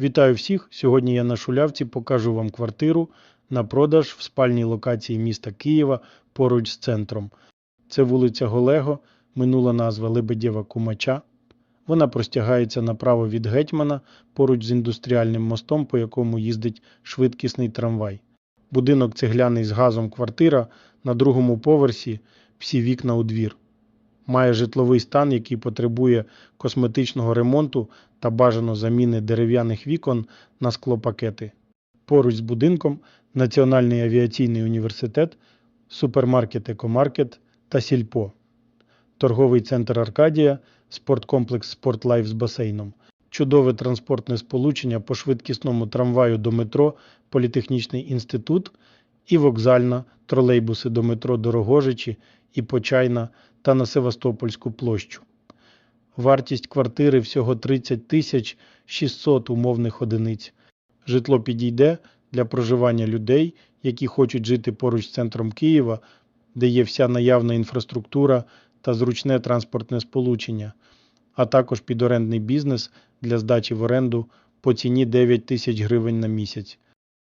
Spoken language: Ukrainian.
Вітаю всіх! Сьогодні я на Шулявці покажу вам квартиру на продаж в спальній локації міста Києва поруч з центром. Це вулиця Голего, минула назва Лебедєва Кумача. Вона простягається направо від Гетьмана поруч з індустріальним мостом, по якому їздить швидкісний трамвай. Будинок цегляний з газом квартира на другому поверсі, всі вікна у двір. Має житловий стан, який потребує косметичного ремонту та бажано заміни дерев'яних вікон на склопакети. Поруч з будинком Національний авіаційний університет, супермаркет Екомаркет та Сільпо, торговий центр Аркадія, спорткомплекс Спортлайф з басейном, чудове транспортне сполучення по швидкісному трамваю до метро, Політехнічний інститут і вокзальна, тролейбуси до метро Дорогожичі і Почайна та на Севастопольську площу. Вартість квартири всього 30 тисяч 600 умовних одиниць. Житло підійде для проживання людей, які хочуть жити поруч з центром Києва, де є вся наявна інфраструктура та зручне транспортне сполучення, а також підорендний бізнес для здачі в оренду по ціні 9 тисяч гривень на місяць.